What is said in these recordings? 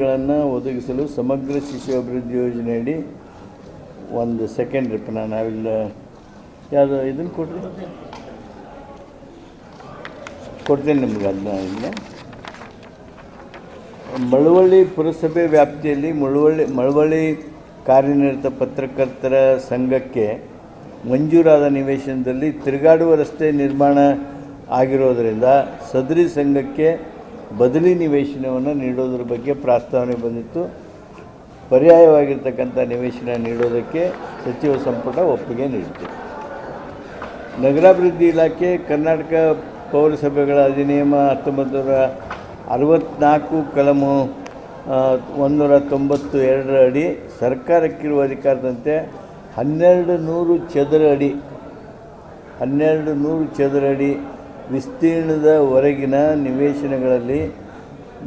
ಗಳನ್ನು ಒದಗಿಸಲು ಸಮಗ್ರ ಶಿಶು ಅಭಿವೃದ್ಧಿ ಯೋಜನೆಯಡಿ ಒಂದು ಸೆಕೆಂಡ್ ರಿಪ್ ನಾನು ನಾವಿಲ್ಲ, ಯಾವುದು ಇದನ್ನು ಕೊಡ್ರಿ? ಕೊಡ್ತೇನೆ ನಿಮ್ಗೆ ಅದನ್ನ ಇಲ್ಲ ಮಳವಳ್ಳಿ ಪುರಸಭೆ ವ್ಯಾಪ್ತಿಯಲ್ಲಿ ಮಳವಳ್ಳಿ ಮಳವಳ್ಳಿ ಕಾರ್ಯನಿರತ ಪತ್ರಕರ್ತರ ಸಂಘಕ್ಕೆ ಮಂಜೂರಾದ ನಿವೇಶನದಲ್ಲಿ ತಿರುಗಾಡುವ ರಸ್ತೆ ನಿರ್ಮಾಣ ಆಗಿರೋದರಿಂದ ಸದರಿ ಸಂಘಕ್ಕೆ ಬದಲಿ ನಿವೇಶನವನ್ನು ನೀಡೋದ್ರ ಬಗ್ಗೆ ಪ್ರಸ್ತಾವನೆ ಬಂದಿತ್ತು. ಪರ್ಯಾಯವಾಗಿರ್ತಕ್ಕಂಥ ನಿವೇಶನ ನೀಡೋದಕ್ಕೆ ಸಚಿವ ಸಂಪುಟ ಒಪ್ಪಿಗೆ ನೀಡಿತು. ನಗರಾಭಿವೃದ್ಧಿ ಇಲಾಖೆ ಕರ್ನಾಟಕ ಪೌರಸಭೆಗಳ ಅಧಿನಿಯಮ ಹತ್ತೊಂಬತ್ತು ನೂರ ಅರವತ್ತ್ನಾಲ್ಕು ಕಲಮು ಒಂದೂರ ತೊಂಬತ್ತು ಎರಡರ ಅಡಿ ಸರ್ಕಾರಕ್ಕಿರುವ ಅಧಿಕಾರದಂತೆ ಹನ್ನೆರಡು ನೂರು ಚದರ ಅಡಿ, ಹನ್ನೆರಡು ನೂರು ಚದರ ಅಡಿ ವಿಸ್ತೀರ್ಣದ ಹೊರಗಿನ ನಿವೇಶನಗಳಲ್ಲಿ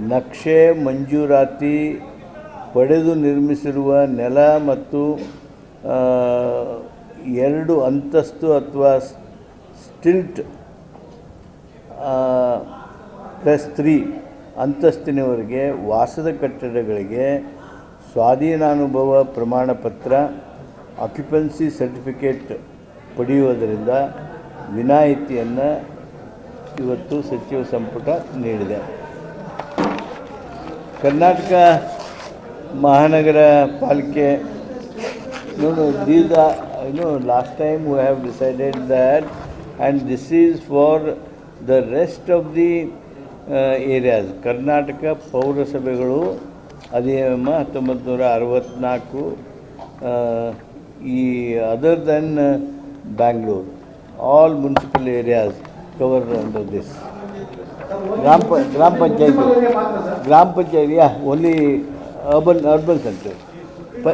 ನಕ್ಷೆ ಮಂಜೂರಾತಿ ಪಡೆದು ನಿರ್ಮಿಸಿರುವ ನೆಲ ಮತ್ತು ಎರಡು ಅಂತಸ್ತು ಅಥವಾ ಸ್ಟಿಲ್ಟ್ ಪ್ಲಸ್ ತ್ರೀ ಅಂತಸ್ತಿನವರೆಗೆ ವಾಸದ ಕಟ್ಟಡಗಳಿಗೆ ಸ್ವಾಧೀನಾನುಭವ ಪ್ರಮಾಣ ಪತ್ರ ಆಕ್ಯುಪೆನ್ಸಿ ಸರ್ಟಿಫಿಕೇಟ್ ಪಡೆಯುವುದರಿಂದ ವಿನಾಯಿತಿಯನ್ನು ಇವತ್ತು ಸಚಿವ ಸಂಪುಟ ನೀಡಿದೆ ಕರ್ನಾಟಕ ಮಹಾನಗರ ಪಾಲಿಕೆ ನೋಡು these you know last time we have decided that and this is for the rest of the areas uh. Karnataka ಪೌರಸಭೆಗಳು ಅಧಿನಿಯಮ ಹತ್ತೊಂಬತ್ತು ನೂರ ಅರವತ್ತ್ನಾಲ್ಕು ಈ other then Bangalore all municipal areas cover under this ಗ್ರಾಮ ಗ್ರಾಮ ಪಂಚಾಯತಿ. ಗ್ರಾಮ ಪಂಚಾಯತಿ, yeah only urban urban centre ಪ,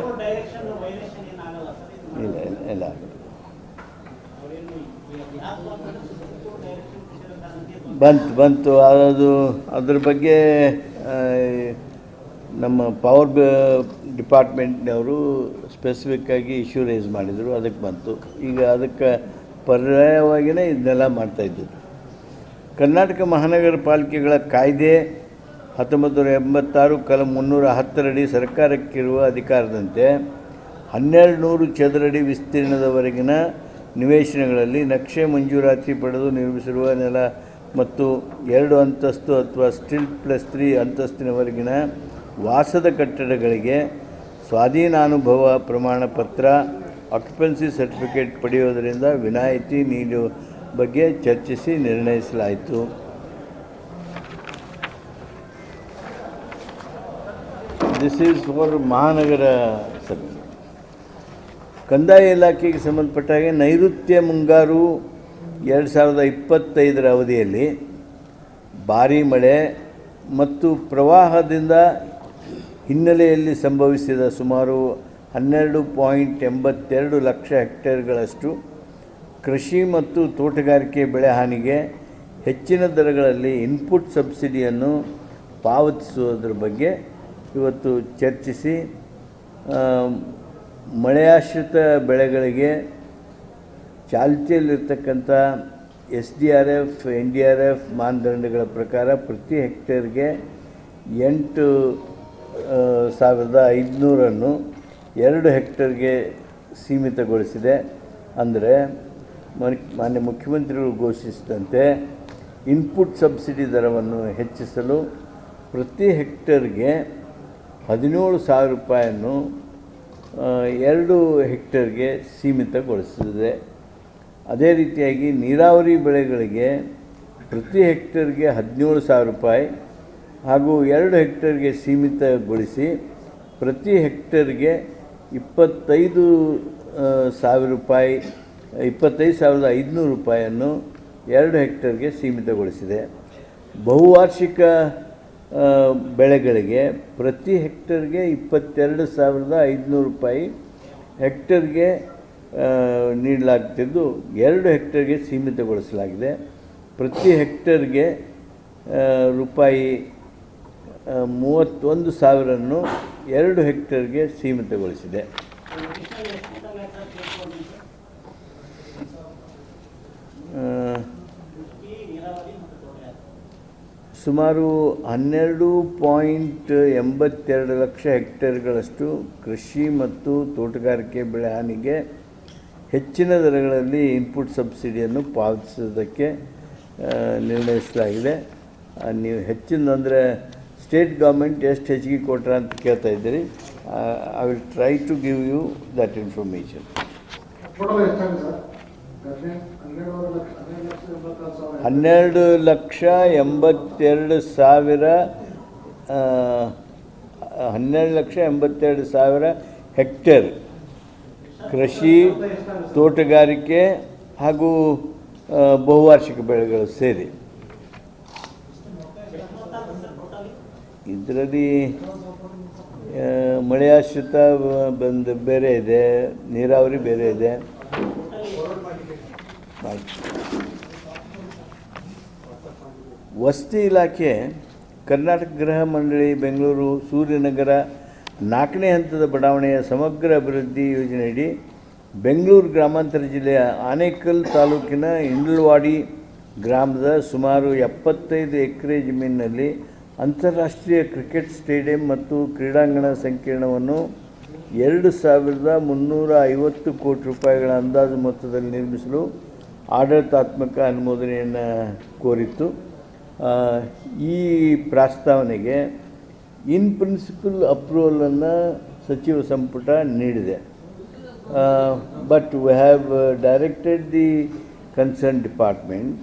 ಇಲ್ಲ ಇಲ್ಲ ಇಲ್ಲ. ಬಂತು ಬಂತು. ಅದು, ಅದ್ರ ಬಗ್ಗೆ ನಮ್ಮ ಪವರ್ ಡಿಪಾರ್ಟ್ಮೆಂಟ್ನವರು ಸ್ಪೆಸಿಫಿಕ್ಕಾಗಿ ಇಶ್ಯೂ ರೈಸ್ ಮಾಡಿದರು. ಅದಕ್ಕೆ ಬಂತು. ಈಗ ಅದಕ್ಕೆ ಪರ್ಯಾಯವಾಗಿಯೇ ಇದನ್ನೆಲ್ಲ ಮಾಡ್ತಾಯಿದ್ದರು ಕರ್ನಾಟಕ ಮಹಾನಗರ ಪಾಲಿಕೆಗಳ ಕಾಯ್ದೆ ಹತ್ತೊಂಬತ್ತು ನೂರ ಎಂಬತ್ತಾರು ಕಲ ಮುನ್ನೂರ ಹತ್ತರಡಿ ಸರ್ಕಾರಕ್ಕಿರುವ ಅಧಿಕಾರದಂತೆ ಹನ್ನೆರಡು ನೂರು ಚದರಡಿ ವಿಸ್ತೀರ್ಣದವರೆಗಿನ ನಿವೇಶನಗಳಲ್ಲಿ ನಕ್ಷೆ ಮಂಜೂರಾತಿ ಪಡೆದು ನಿರ್ಮಿಸಿರುವ ನೆಲ ಮತ್ತು ಎರಡು ಅಂತಸ್ತು ಅಥವಾ ಸ್ಟಿಲ್ ಪ್ಲಸ್ ತ್ರೀ ಅಂತಸ್ತಿನವರೆಗಿನ ವಾಸದ ಕಟ್ಟಡಗಳಿಗೆ ಸ್ವಾಧೀನಾನುಭವ ಪ್ರಮಾಣ ಪತ್ರ ಆಕ್ಯುಪೆನ್ಸಿ ಸರ್ಟಿಫಿಕೇಟ್ ಪಡೆಯೋದರಿಂದ ವಿನಾಯಿತಿ ನೀಡುವ ಬಗ್ಗೆ ಚರ್ಚಿಸಿ ನಿರ್ಣಯಿಸಲಾಯಿತು. ದಿಸ್ ಈಸ್ ಫಾರ್ ಮಹಾನಗರ ಸಭೆ. ಕಂದಾಯ ಇಲಾಖೆಗೆ ಸಂಬಂಧಪಟ್ಟ ಹಾಗೆ ನೈಋತ್ಯ ಮುಂಗಾರು ಎರಡು ಸಾವಿರದ ಇಪ್ಪತ್ತೈದರ ಅವಧಿಯಲ್ಲಿ ಭಾರೀ ಮಳೆ ಮತ್ತು ಪ್ರವಾಹದಿಂದ ಹಿನ್ನೆಲೆಯಲ್ಲಿ ಸಂಭವಿಸಿದ ಸುಮಾರು ಹನ್ನೆರಡು ಪಾಯಿಂಟ್ ಎಂಬತ್ತೆರಡು ಲಕ್ಷ ಹೆಕ್ಟೇರ್ಗಳಷ್ಟು ಕೃಷಿ ಮತ್ತು ತೋಟಗಾರಿಕೆ ಬೆಳೆ ಹಾನಿಗೆ ಹೆಚ್ಚಿನ ದರಗಳಲ್ಲಿ ಇನ್ಪುಟ್ ಸಬ್ಸಿಡಿಯನ್ನು ಪಾವತಿಸುವುದರ ಬಗ್ಗೆ ಇವತ್ತು ಚರ್ಚಿಸಿ ಮಳೆಯಾಶ್ರಿತ ಬೆಳೆಗಳಿಗೆ ಚಾಲ್ತಿಯಲ್ಲಿರ್ತಕ್ಕಂಥ S D R F, N D R F ಮಾನದಂಡಗಳ ಪ್ರಕಾರ ಪ್ರತಿ ಹೆಕ್ಟೇರ್ಗೆ ಎಂಟು ಸಾವಿರದ ಐದುನೂರನ್ನು ಎರಡು ಹೆಕ್ಟರ್ಗೆ ಸೀಮಿತಗೊಳಿಸಿದೆ. ಅಂದರೆ ಮನ್- ಮಾನ್ಯ ಮುಖ್ಯಮಂತ್ರಿಗಳು ಘೋಷಿಸಿದಂತೆ ಇನ್ಪುಟ್ ಸಬ್ಸಿಡಿ ದರವನ್ನು ಹೆಚ್ಚಿಸಲು ಪ್ರತಿ ಹೆಕ್ಟರ್ಗೆ ಹದಿನೇಳು ಸಾವಿರ ರೂಪಾಯಿಯನ್ನು ಎರಡು ಹೆಕ್ಟರ್ಗೆ ಸೀಮಿತಗೊಳಿಸಿದೆ. ಅದೇ ರೀತಿಯಾಗಿ ನೀರಾವರಿ ಬೆಳೆಗಳಿಗೆ ಪ್ರತಿ ಹೆಕ್ಟರ್ಗೆ ಹದಿನೇಳು ಸಾವಿರ ರೂಪಾಯಿ ಹಾಗೂ ಎರಡು ಹೆಕ್ಟರ್ಗೆ ಸೀಮಿತಗೊಳಿಸಿ ಪ್ರತಿ ಹೆಕ್ಟೇರ್ಗೆ ಇಪ್ಪತ್ತೈದು ಸಾವಿರ ರೂಪಾಯಿ, ಇಪ್ಪತ್ತೈದು ಸಾವಿರದ ಐದುನೂರು ರೂಪಾಯಿಯನ್ನು ಎರಡು ಹೆಕ್ಟರ್ಗೆ ಸೀಮಿತಗೊಳಿಸಿದೆ. ಬಹುವಾರ್ಷಿಕ ಬೆಳೆಗಳಿಗೆ ಪ್ರತಿ ಹೆಕ್ಟರ್ಗೆ ಇಪ್ಪತ್ತೆರಡು ಸಾವಿರದ ಐದುನೂರು ರೂಪಾಯಿ ಹೆಕ್ಟರ್ಗೆ ನೀಡಲಾಗ್ತಿದ್ದು ಎರಡು ಹೆಕ್ಟರ್ಗೆ ಸೀಮಿತಗೊಳಿಸಲಾಗಿದೆ. ಪ್ರತಿ ಹೆಕ್ಟರ್ಗೆ ರೂಪಾಯಿ ಮೂವತ್ತೊಂದು ಸಾವಿರನ್ನು ಎರಡು ಹೆಕ್ಟೇರ್ಗೆ ಸೀಮಿತಗೊಳಿಸಿದೆ. ಸುಮಾರು ಹನ್ನೆರಡು ಪಾಯಿಂಟ್ ಎಂಬತ್ತೆರಡು ಲಕ್ಷ ಹೆಕ್ಟೇರ್ಗಳಷ್ಟು ಕೃಷಿ ಮತ್ತು ತೋಟಗಾರಿಕೆ ಬೆಳೆ ಹಾನಿಗೆ ಹೆಚ್ಚಿನ ದರಗಳಲ್ಲಿ ಇನ್ಪುಟ್ ಸಬ್ಸಿಡಿಯನ್ನು ಪಾವತಿಸೋದಕ್ಕೆ ನಿರ್ಣಯಿಸಲಾಗಿದೆ. ನೀವು ಹೆಚ್ಚಿನ ಅಂದರೆ ಸ್ಟೇಟ್ ಗೌರ್ಮೆಂಟ್ ಎಷ್ಟು ಹೆಚ್ಚಿಗೆ ಕೊಟ್ರ ಅಂತ ಕೇಳ್ತಾ ಇದ್ದೀರಿ. I will try to give you that information ಹನ್ನೆರಡು ಲಕ್ಷ ಎಂಬತ್ತೆರಡು ಸಾವಿರ ಹನ್ನೆರಡು ಲಕ್ಷ ಎಂಬತ್ತೆರಡು ಸಾವಿರ ಹೆಕ್ಟೇರ್ ಕೃಷಿ ತೋಟಗಾರಿಕೆ ಹಾಗೂ ಬಹುವಾರ್ಷಿಕ ಬೆಳೆಗಳು ಸೇರಿ. ಇದರಲ್ಲಿ ಮಳೆಯಾಶ್ರಿತ ಬಂದು ಬೇರೆ ಇದೆ, ನೀರಾವರಿ ಬೇರೆ ಇದೆ. ವಸತಿ ಇಲಾಖೆ, ಕರ್ನಾಟಕ ಗೃಹ ಮಂಡಳಿ, ಬೆಂಗಳೂರು ಸೂರ್ಯನಗರ ನಾಲ್ಕನೇ ಹಂತದ ಬಡಾವಣೆಯ ಸಮಗ್ರ ಅಭಿವೃದ್ಧಿ ಯೋಜನೆಯಡಿ ಬೆಂಗಳೂರು ಗ್ರಾಮಾಂತರ ಜಿಲ್ಲೆಯ ಆನೇಕಲ್ ತಾಲೂಕಿನ ಇಂಡ್ಲವಾಡಿ ಗ್ರಾಮದ ಸುಮಾರು ಎಪ್ಪತ್ತೈದು ಎಕರೆ ಜಮೀನಿನಲ್ಲಿ ಅಂತಾರಾಷ್ಟ್ರೀಯ ಕ್ರಿಕೆಟ್ ಸ್ಟೇಡಿಯಂ ಮತ್ತು ಕ್ರೀಡಾಂಗಣ ಸಂಕೀರ್ಣವನ್ನು ಎರಡು ಸಾವಿರದ ಮುನ್ನೂರ ಐವತ್ತು ಕೋಟಿ ರೂಪಾಯಿಗಳ ಅಂದಾಜು ಮೊತ್ತದಲ್ಲಿ ನಿರ್ಮಿಸಲು ಆಡಳಿತಾತ್ಮಕ ಅನುಮೋದನೆಯನ್ನು ಕೋರಿತ್ತು. ಈ ಪ್ರಸ್ತಾವನೆಗೆ ಇನ್ ಪ್ರಿನ್ಸಿಪಲ್ ಅಪ್ರೂವಲನ್ನು ಸಚಿವ ಸಂಪುಟ ನೀಡಿದೆ. But we have directed the concern department.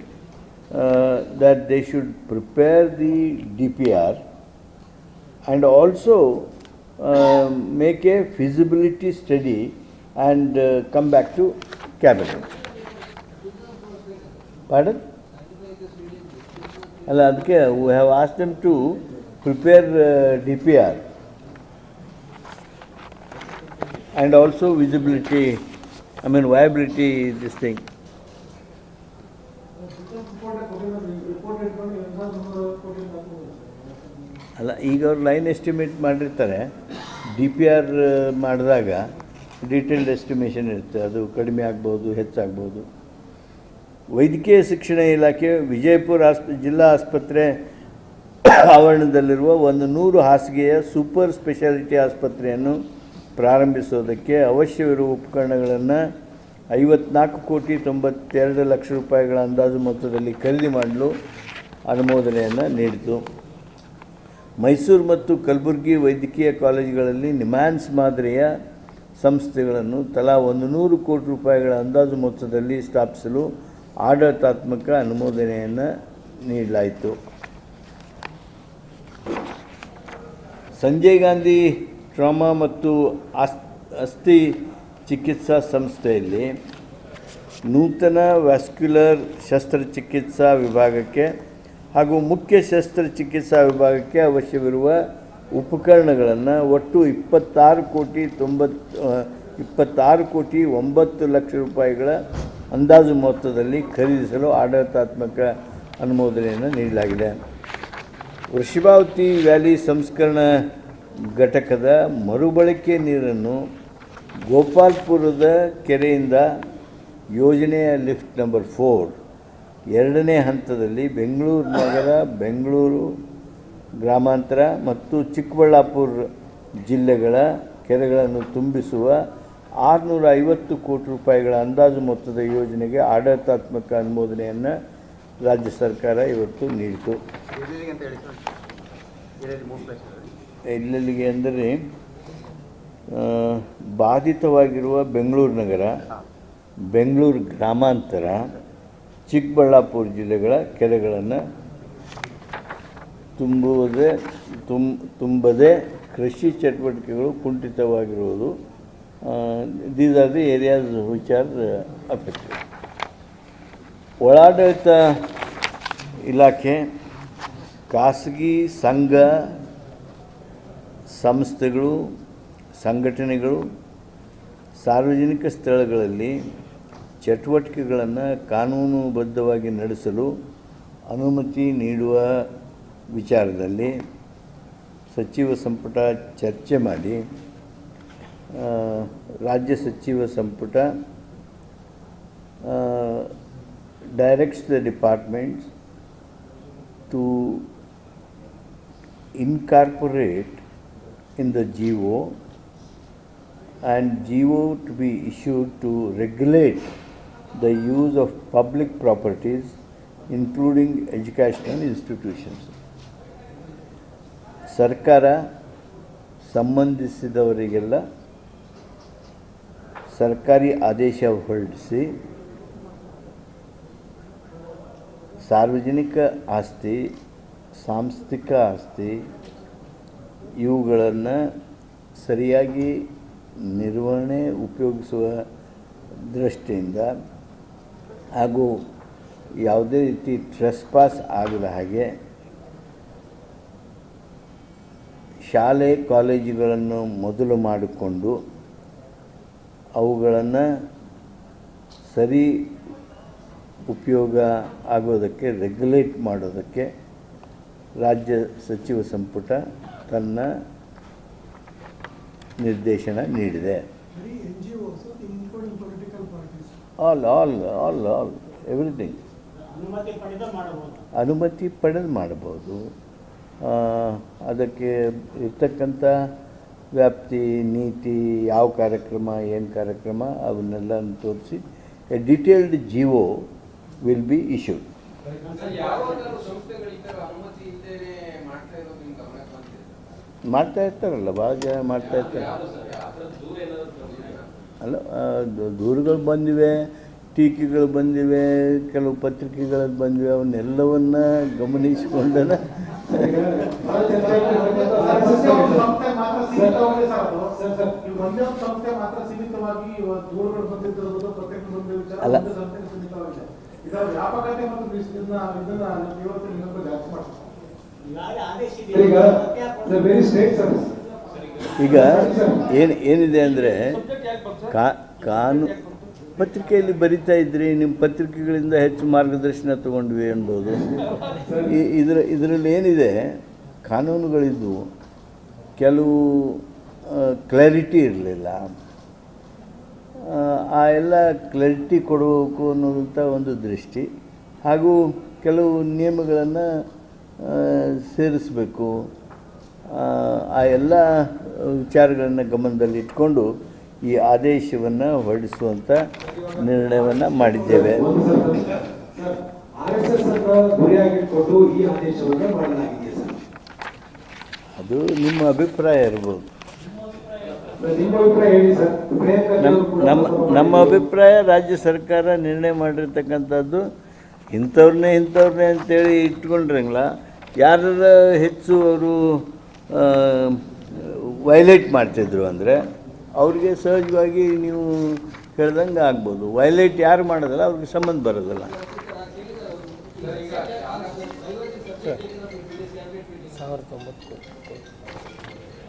that they should prepare the DPR and also uh, make a feasibility study and uh, come back to cabinet. Pardon? ಅಲ್ಲ ಅದಕ್ಕೆ we have asked them to prepare uh, DPR and also visibility, I mean viability this thing. Report ಅಲ್ಲ, ಈಗ ಅವ್ರು line estimate ಮಾಡಿರ್ತಾರೆ. D P R ಮಾಡಿದಾಗ detailed estimation ಇರುತ್ತೆ. ಅದು ಕಡಿಮೆ ಆಗ್ಬೋದು ಹೆಚ್ಚಾಗ್ಬೋದು ವೈದ್ಯಕೀಯ ಶಿಕ್ಷಣ ಇಲಾಖೆ ವಿಜಯಪುರ ಆಸ್ಪ, ಜಿಲ್ಲಾ ಆಸ್ಪತ್ರೆ ಆವರಣದಲ್ಲಿರುವ ಒಂದು ನೂರು ಹಾಸಿಗೆಯ ಸೂಪರ್ ಸ್ಪೆಷಾಲಿಟಿ ಆಸ್ಪತ್ರೆಯನ್ನು ಪ್ರಾರಂಭಿಸೋದಕ್ಕೆ ಅವಶ್ಯವಿರುವ ಉಪಕರಣಗಳನ್ನು ಐವತ್ನಾಲ್ಕು ಕೋಟಿ ತೊಂಬತ್ತೆರಡು ಲಕ್ಷ ರೂಪಾಯಿಗಳ ಅಂದಾಜು ಮೊತ್ತದಲ್ಲಿ ಖರೀದಿ ಮಾಡಲು ಅನುಮೋದನೆಯನ್ನು ನೀಡಿತು. ಮೈಸೂರು ಮತ್ತು ಕಲಬುರಗಿ ವೈದ್ಯಕೀಯ ಕಾಲೇಜುಗಳಲ್ಲಿ ನಿಮ್ಯಾನ್ಸ್ ಮಾದರಿಯ ಸಂಸ್ಥೆಗಳನ್ನು ತಲಾ ಒಂದು ನೂರು ಕೋಟಿ ರೂಪಾಯಿಗಳ ಅಂದಾಜು ಮೊತ್ತದಲ್ಲಿ ಸ್ಥಾಪಿಸಲು ಆಡಳಿತಾತ್ಮಕ ಅನುಮೋದನೆಯನ್ನು ನೀಡಲಾಯಿತು. ಸಂಜಯ್ ಗಾಂಧಿ ಟ್ರಾಮಾ ಮತ್ತು ಅಸ್ಥಿ ಚಿಕಿತ್ಸಾ ಸಂಸ್ಥೆಯಲ್ಲಿ ನೂತನ ವ್ಯಾಸ್ಕ್ಯುಲರ್ ಶಸ್ತ್ರಚಿಕಿತ್ಸಾ ವಿಭಾಗಕ್ಕೆ ಹಾಗೂ ಮುಖ್ಯ ಶಸ್ತ್ರಚಿಕಿತ್ಸಾ ವಿಭಾಗಕ್ಕೆ ಅವಶ್ಯವಿರುವ ಉಪಕರಣಗಳನ್ನು ಒಟ್ಟು ಇಪ್ಪತ್ತಾರು ಕೋಟಿ ತೊಂಬತ್ತು ಇಪ್ಪತ್ತಾರು ಕೋಟಿ ಒಂಬತ್ತು ಲಕ್ಷ ರೂಪಾಯಿಗಳ ಅಂದಾಜು ಮೊತ್ತದಲ್ಲಿ ಖರೀದಿಸಲು ಆಡಳಿತಾತ್ಮಕ ಅನುಮೋದನೆಯನ್ನು ನೀಡಲಾಗಿದೆ. ವೃಷಭಾವತಿ ವ್ಯಾಲಿ ಸಂಸ್ಕರಣ ಘಟಕದ ಮರುಬಳಕೆ ನೀರನ್ನು ಗೋಪಾಲ್ಪುರದ ಕೆರೆಯಿಂದ ಯೋಜನೆಯ ಲಿಫ್ಟ್ ನಂಬರ್ ಫೋರ್ ಎರಡನೇ ಹಂತದಲ್ಲಿ ಬೆಂಗಳೂರು ನಗರ ಬೆಂಗಳೂರು ಗ್ರಾಮಾಂತರ ಮತ್ತು ಚಿಕ್ಕಬಳ್ಳಾಪುರ ಜಿಲ್ಲೆಗಳ ಕೆರೆಗಳನ್ನು ತುಂಬಿಸುವ ಆರುನೂರ ಐವತ್ತು ಕೋಟಿ ರೂಪಾಯಿಗಳ ಅಂದಾಜು ಮೊತ್ತದ ಯೋಜನೆಗೆ ಆಡಳಿತಾತ್ಮಕ ಅನುಮೋದನೆಯನ್ನು ರಾಜ್ಯ ಸರ್ಕಾರ ಇವತ್ತು ನೀಡಿತು. ಎಲ್ಲೆಲ್ಲಿಗೆ ಅಂದರೆ ಬಾಧಿತವಾಗಿರುವ ಬೆಂಗಳೂರು ನಗರ, ಬೆಂಗಳೂರು ಗ್ರಾಮಾಂತರ, ಚಿಕ್ಕಬಳ್ಳಾಪುರ ಜಿಲ್ಲೆಗಳ ಕೆರೆಗಳನ್ನು ತುಂಬುವುದೇ ತುಂಬ ತುಂಬದೆ ಕೃಷಿ ಚಟುವಟಿಕೆಗಳು ಕುಂಠಿತವಾಗಿರುವುದು these are the areas which are affected ಒಳಾಡಳಿತ ಇಲಾಖೆ, ಖಾಸಗಿ ಸಂಘ, ಸಂಸ್ಥೆಗಳು ಸಂಘಟನೆಗಳು ಸಾರ್ವಜನಿಕ ಸ್ಥಳಗಳಲ್ಲಿ ಚಟುವಟಿಕೆಗಳನ್ನು ಕಾನೂನುಬದ್ಧವಾಗಿ ನಡೆಸಲು ಅನುಮತಿ ನೀಡುವ ವಿಚಾರದಲ್ಲಿ ಸಚಿವ ಸಂಪುಟ ಚರ್ಚೆ ಮಾಡಿ ರಾಜ್ಯ ಸಚಿವ ಸಂಪುಟ directs the departments incorporate in the G GO and GO to be issued to regulate the use of public properties including educational institutions. ಸರ್ಕಾರ ಸಂಬಂಧಿಸಿದವರಿಗೆಲ್ಲ ಸರ್ಕಾರಿ ಆದೇಶ ಹೊರಡಿಸಿ ಸಾರ್ವಜನಿಕ ಆಸ್ತಿ ಸಾಂಸ್ಥಿಕ ಆಸ್ತಿ ಇವುಗಳನ್ನು ಸರಿಯಾಗಿ ನಿರ್ವಹಣೆ ಉಪಯೋಗಿಸುವ ದೃಷ್ಟಿಯಿಂದ ಹಾಗೂ ಯಾವುದೇ ರೀತಿ ಟ್ರೆಸ್ಪಾಸ್ ಆಗದ ಹಾಗೆ ಶಾಲೆ, ಕಾಲೇಜುಗಳನ್ನು ಮೊದಲು ಮಾಡಿಕೊಂಡು ಅವುಗಳನ್ನು ಸರಿ ಉಪಯೋಗ ಆಗೋದಕ್ಕೆ ರೆಗ್ಯುಲೇಟ್ ಮಾಡೋದಕ್ಕೆ ರಾಜ್ಯ ಸಚಿವ ಸಂಪುಟ ತನ್ನ ನಿರ್ದೇಶನ ನೀಡಿದೆ. All all all all everything ಅನುಮತಿ ಪಡೆದು ಮಾಡಬಹುದು. ಅನುಮತಿ ಪಡೆದು ಮಾಡ್ಬೋದು ಆ, ಅದಕ್ಕೆ ಇರ್ತಕ್ಕಂಥ ವ್ಯಾಪ್ತಿ ನೀತಿ ಯಾವ ಕಾರ್ಯಕ್ರಮ ಏನು ಕಾರ್ಯಕ್ರಮ ಅವನ್ನೆಲ್ಲ ತೋರಿಸಿ a detailed GO will be issued ಯಾವ್ದಾದ್ರು ಸಂಸ್ಥೆಗಳು ಈ ತರ ಅನುಮತಿ ಇಲ್ಲದೇನೆ ಮಾಡ್ತಾ ಇರ್ತಾರಲ್ಲ ಭಾಳ ಜನ ಮಾಡ್ತಾ ಇರ್ತಾರೆ? ಅಲ್ಲ ದೂರುಗಳು ಬಂದಿವೆ ಟೀಕೆಗಳು ಬಂದಿವೆ ಕೆಲವು ಪತ್ರಿಕೆಗಳು ಬಂದಿವೆ ಅವನ್ನೆಲ್ಲವನ್ನ ಗಮನಿಸಿಕೊಂಡನ ಬಂದ ಅಲ್ಲ. ಈಗ ಏನು, ಏನಿದೆ ಅಂದರೆ ಕಾ, ಕಾನು ಪತ್ರಿಕೆಯಲ್ಲಿ ಬರಿತಾ ಇದ್ರಿ ನಿಮ್ಮ ಪತ್ರಿಕೆಗಳಿಂದ ಹೆಚ್ಚು ಮಾರ್ಗದರ್ಶನ ತಗೊಂಡ್ವಿ ಅನ್ಬೋದು ಇದರ, ಇದರಲ್ಲಿ ಏನಿದೆ, ಕಾನೂನುಗಳಿದ್ದು ಕೆಲವು ಕ್ಲಾರಿಟಿ ಇರಲಿಲ್ಲ. ಆ ಎಲ್ಲ ಕ್ಲಾರಿಟಿ ಕೊಡಬೇಕು ಅನ್ನೋದಂಥ ಒಂದು ದೃಷ್ಟಿ. ಹಾಗೂ ಕೆಲವು ನಿಯಮಗಳನ್ನು ಸೇರಿಸಬೇಕು. ಆ ಎಲ್ಲ ವಿಚಾರಗಳನ್ನು ಗಮನದಲ್ಲಿ ಇಟ್ಕೊಂಡು ಈ ಆದೇಶವನ್ನು ಹೊರಡಿಸುವಂಥ ನಿರ್ಣಯವನ್ನು ಮಾಡಿದ್ದೇವೆ. ಅದು ನಿಮ್ಮ ಅಭಿಪ್ರಾಯ ಇರ್ಬೋದು. ನಮ್ಮ ನಮ್ಮ ಅಭಿಪ್ರಾಯ ರಾಜ್ಯ ಸರ್ಕಾರ ನಿರ್ಣಯ ಮಾಡಿರ್ತಕ್ಕಂಥದ್ದು ಇಂಥವ್ರನ್ನೇ ಇಂಥವ್ರನ್ನೇ ಅಂತೇಳಿ ಇಟ್ಕೊಂಡ್ರಂಗಿಲ್ಲ ಯಾರು ಹೆಚ್ಚು ಅವರು ವೈಲೇಟ್ ಮಾಡ್ತಿದ್ರು ಅಂದರೆ ಅವ್ರಿಗೆ ಸಹಜವಾಗಿ ನೀವು ಹೇಳ್ದಂಗೆ ಆಗ್ಬೋದು. ವೈಲೇಟ್ ಯಾರು ಮಾಡೋದಲ್ಲ ಅವ್ರಿಗೆ ಸಂಬಂಧ ಬರೋದಿಲ್ಲ.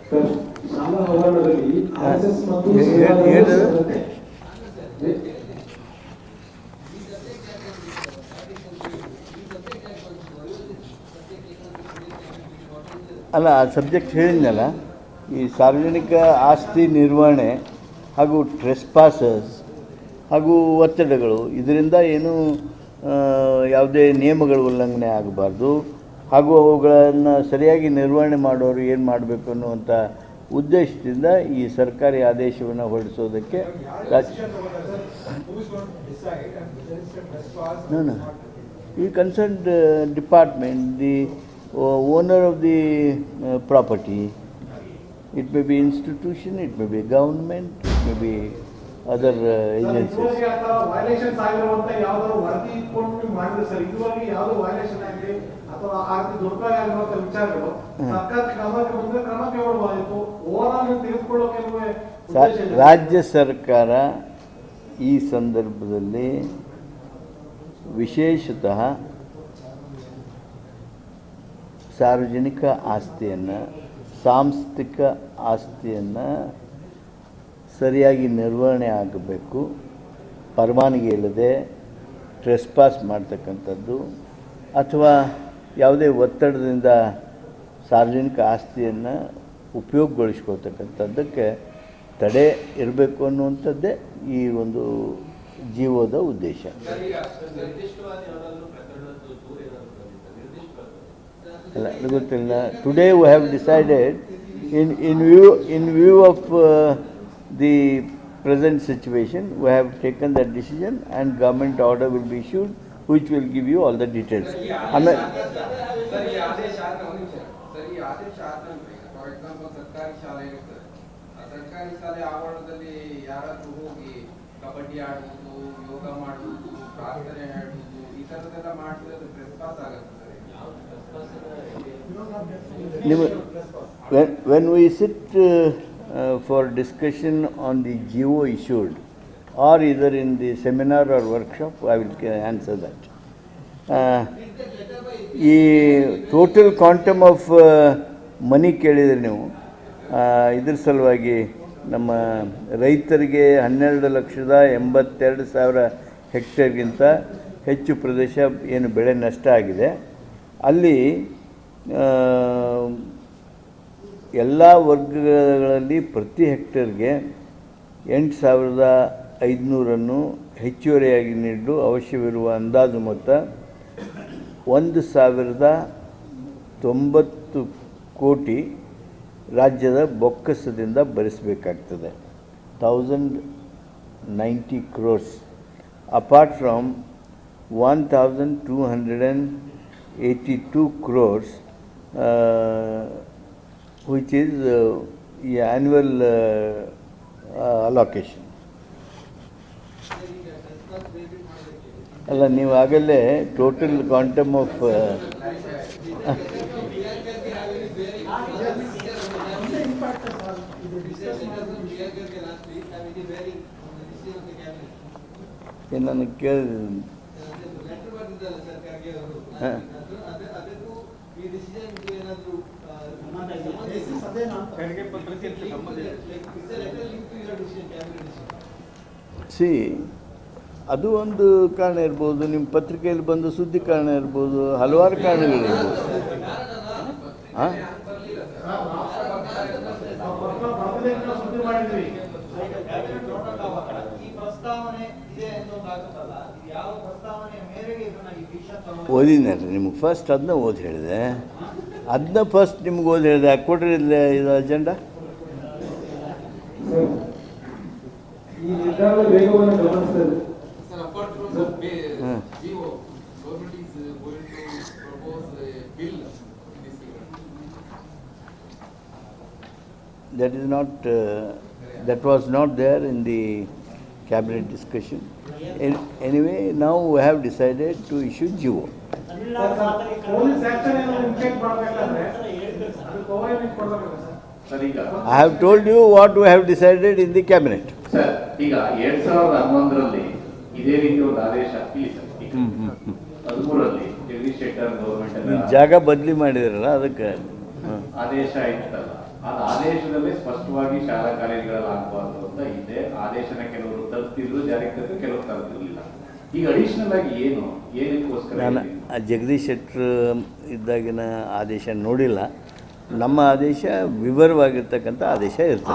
ಸರ್, ಶಾಲಾ ಆವರಣದಲ್ಲಿ RSS ಮತ್ತು ಹೇ- ಹೇ- ಸೇವಾದಳ ಹೇಳಿದ್ರು? ಸಂಘಟನೆ. ಅಲ್ಲ ಆ ಸಬ್ಜೆಕ್ಟ್ ಹೇಳಿದ್ನಲ್ಲ ಈ ಸಾರ್ವಜನಿಕ ಆಸ್ತಿ ನಿರ್ವಹಣೆ ಹಾಗೂ ಟ್ರೆಸ್ಪಾಸಸ್ ಹಾಗೂ ಒತ್ತಡಗಳು ಇದರಿಂದ ಏನು ಯಾವುದೇ ನಿಯಮಗಳ ಉಲ್ಲಂಘನೆ ಆಗಬಾರ್ದು ಹಾಗೂ ಅವುಗಳನ್ನು ಸರಿಯಾಗಿ ನಿರ್ವಹಣೆ ಮಾಡೋರು ಏನು ಮಾಡಬೇಕು ಅನ್ನುವಂಥ ಉದ್ದೇಶದಿಂದ ಈ ಸರ್ಕಾರಿ ಆದೇಶವನ್ನು ಹೊರಡಿಸೋದಕ್ಕೆ ಈ concern department The concerned uh, department, the uh, owner of the uh, property, it may be institution, it may be government, it may be other uh, agencies. ಇದುವರೆಗೆ ಆ ಥರ ವೈಲೇಷನ್ಸ್ ಆಗಿರುವಂತ ಯಾವ್ದಾದ್ರು ವರದಿ ಇಟ್ಕೊಂಡು ನೀವು ಮಾಡಿದ್ರೆ ಸರ್ ಇದುವರೆಗೆ ಯಾವ್ದು ವೈಲೇಷನ್ ಆಗಲಿ ಅಥವಾ ಆ ರೀತಿ ದುರುಪಯೋಗ ಆಗಿರುವಂತ ವಿಚಾರಗಳು ಹ್ಮ್. ಸರ್ಕಾರಕ್ಕೆ ಗಮನಕ್ಕೆ ಬಂದ್ರೆ ಕ್ರಮ ಕೈಗೊಳ್ಳಬಹುದಿತ್ತು ಓವರ್ ಆಲ್ ತೆಗೆದುಕೊಳ್ಳೋಕೆ ಏನುವೆ ಸಾ- ಉದ್ದೇಶ ಇದೆ? ರಾಜ್ಯ ಸರ್ಕಾರ ಈ ಸಂದರ್ಭದಲ್ಲಿ ವಿಶೇಷತಃ ಸಾರ್ವಜನಿಕ ಆಸ್ತಿಯನ್ನು, ಸಾಂಸ್ಥಿಕ ಆಸ್ತಿಯನ್ನು ಸರಿಯಾಗಿ ನಿರ್ವಹಣೆ ಆಗಬೇಕು. ಪರವಾನಗಿ ಇಲ್ಲದೆ ಟ್ರೆಸ್ಪಾಸ್ ಮಾಡ್ತಕ್ಕಂಥದ್ದು ಅಥವಾ ಯಾವುದೇ ಒತ್ತಡದಿಂದ ಸಾರ್ವಜನಿಕ ಆಸ್ತಿಯನ್ನು ಉಪಯೋಗಗೊಳಿಸ್ಕೊಳ್ತಕ್ಕಂಥದ್ದಕ್ಕೆ ತಡೆ ಇರಬೇಕು ಅನ್ನುವಂಥದ್ದೇ ಈ ಒಂದು ಜೀವದ ಉದ್ದೇಶ. ಸರ್, ಈಗ ನಿರ್ದಿಷ್ಟವಾದ ಯಾವ್ದಾದ್ರು ಪ್ರಕರಣದ್ದು ದೂರ ಏನಾದ್ರು ಬಂದಿತ್ತಾ? ನಿರ್ದಿಷ್ಟವಾದ ಅಲ್ಲ ಅದು ಗೊತ್ತಿಲ್ಲ today we have decided in in view in view of the present situation we have taken that decision and government order will be issued which will give you all the details ಆಮೇಲೆ sir ಈ ಆದೇಶ ಆದ ಒಂದು ನಿಮಿಷ sir ಈ ಆದೇಶ ಆದ ನಂತರ ಈಗ ಫಾರ್ ಎಕ್ಸಾಂಪಲ್ ಸರ್ಕಾರಿ ಶಾಲೆ ಇರ್ತದೆ ಆ ಸರ್ಕಾರಿ ಶಾಲೆ ಆವರಣದಲ್ಲಿ ಯಾರಾದ್ರೂ ಹೋಗಿ ಕಬಡ್ಡಿ ಆಡುವುದು ಯೋಗ ಮಾಡುವುದು ಪ್ರಾರ್ಥನೆ ಮಾಡುವುದು ಈ ತರದೆಲ್ಲ ಮಾಡಿದ್ರೆ ಅದು ಟ್ರೆಸ್ಪಾಸ್ ಆಗುತ್ತೆ ಸರ್ ನಿಮ್ಮ When, when we sit uh, uh, for discussion on the GO issued, or either in the seminar or workshop, I will answer that. Uh, ಈ ಟೋಟಲ್ ಕ್ವಾಂಟಮ್ ಆಫ್ ಮನಿ ಕೇಳಿದರೆ ನೀವು ಇದ್ರ ಸಲುವಾಗಿ ನಮ್ಮ ರೈತರಿಗೆ ಹನ್ನೆರಡು ಲಕ್ಷದ ಎಂಬತ್ತೆರಡು ಸಾವಿರ ಹೆಕ್ಟೇರ್ಗಿಂತ ಹೆಚ್ಚು ಪ್ರದೇಶ ಏನು ಬೆಳೆ ನಷ್ಟ ಆಗಿದೆ ಅಲ್ಲಿ ಎಲ್ಲ ವರ್ಗಗಳಲ್ಲಿ ಪ್ರತಿ ಹೆಕ್ಟರ್ಗೆ ಎಂಟು ಸಾವಿರದ ಐದುನೂರನ್ನು ಹೆಚ್ಚುವರಿಯಾಗಿ ನೀಡಲು ಅವಶ್ಯವಿರುವ ಅಂದಾಜು ಮೊತ್ತ ಒಂದು ಸಾವಿರದ ತೊಂಬತ್ತು ಕೋಟಿ ರಾಜ್ಯದ ಬೊಕ್ಕಸದಿಂದ ಭರಿಸಬೇಕಾಗ್ತದೆ. Thousand ninety crores apart from one thousand two hundred and eighty two crores which is uh, the annual uh, uh, allocation. ಅಲ್ಲ ನೀವು ಆಗಲೇ ಟೋಟಲ್ ಕ್ವಾಂಟಮ್ ಆಫ್ ನನಗೆ ಕೇಳಿದ ಹಾಂ ಸಿ ಅದು ಒಂದು ಕಾರಣ ಇರ್ಬೋದು ನಿಮ್ಮ ಪತ್ರಿಕೆಯಲ್ಲಿ ಬಂದ ಸುದ್ದಿ ಕಾರಣ ಇರ್ಬೋದು ಹಲವಾರು ಕಾರಣಗಳಿರ್ಬೋದು ಹಾಂ ಬರ್ಗದೆ ನಿಮಗೆ ಮಾಡಿದ್ವಿ ಈ ಪ್ರಸ್ತಾವನೆ ಇದೆ ಅಂತ ಒಂದು ಯಾವ ಪ್ರಸ್ತಾವನೆಯ ಮೇರೆಗೆ ಇದನ್ನ ಈ ಡಿಸಿಷನ್ ತಗೊಂಡು ಓದಿದ್ನಲ್ರಿ ನಿಮ್ಗೆ ಫಸ್ಟ್ ಅದನ್ನ ಓದಿ ಹೇಳಿದೆ ಅದನ್ನ ಫಸ್ಟ್ ನಿಮ್ಗೆ ಓದಿ ಹೇಳಿದೆ ಕೊಡ್ರಿ ಇಲ್ಲಿ ಇದು ಅಜೆಂಡಾ ಸರ್, ಈ ನಿರ್ಧಾರದ ವೇಗವನ್ನು ಗಮನಿಸ್ತದೆ Sir, apart from the ba- Hmm. GO, government is uh, going to propose a have told you what that have decided in the cabinet sir sir. ಈಗ I have told you what we have decided in the cabinet. Sir ಈಗ ಎರಡ್ ಸಾವಿರದ ಹನ್ನೊಂದರಲ್ಲಿ ಇದೇ ರೀತಿ ಒಂದು ಆದೇಶ ಇಲ್ಲಿ ಸರ್. ಹ್ಮ್, ಹ್ಮ್, ಹ್ಮ್. ಹದಿಮೂರರಲ್ಲಿ ಜಗದೀಶ್ ಶೆಟ್ಟರ್ ಗೌರ್ಮೆಂಟ್ ಜಾಗ ಬದಲಿ ಮಾಡಿದ್ರಲ್ಲ ಅದಕ್ಕೆ. ಆದೇಶ ಇತ್ತಲ್ಲ ಆ ಆದೇಶದಲ್ಲಿ ಸ್ಪಷ್ಟವಾಗಿ ಶಾಲಾ ಕಾಲೇಜುಗಳಲ್ಲಿ ಆಗಬಾರ್ದು ಅಂತ ಇದೆ ಆದೇಶನ ಕೆಲವರು ತಲುಪ್ತಿದ್ರು ಜಾರಿಗೆ ತಂದ್ರು ಕೆಲವರು ತಲುಪಿರ್ಲಿಲ್ಲ ಈಗ ಅಡಿಷನಲ್ ಆಗಿ ಏನು? ಏನಕ್ಕೋಸ್ಕರ ಜಗದೀಶ್ ಶೆಟ್ಟರ್ ಇದ್ದಾಗಿನ ಆದೇಶ ನೋಡಿಲ್ಲ. ನಮ್ಮ ಆದೇಶ ವಿವರವಾಗಿರ್ತಕ್ಕಂಥ ಆದೇಶ ಆ? ಇರ್ತದೆ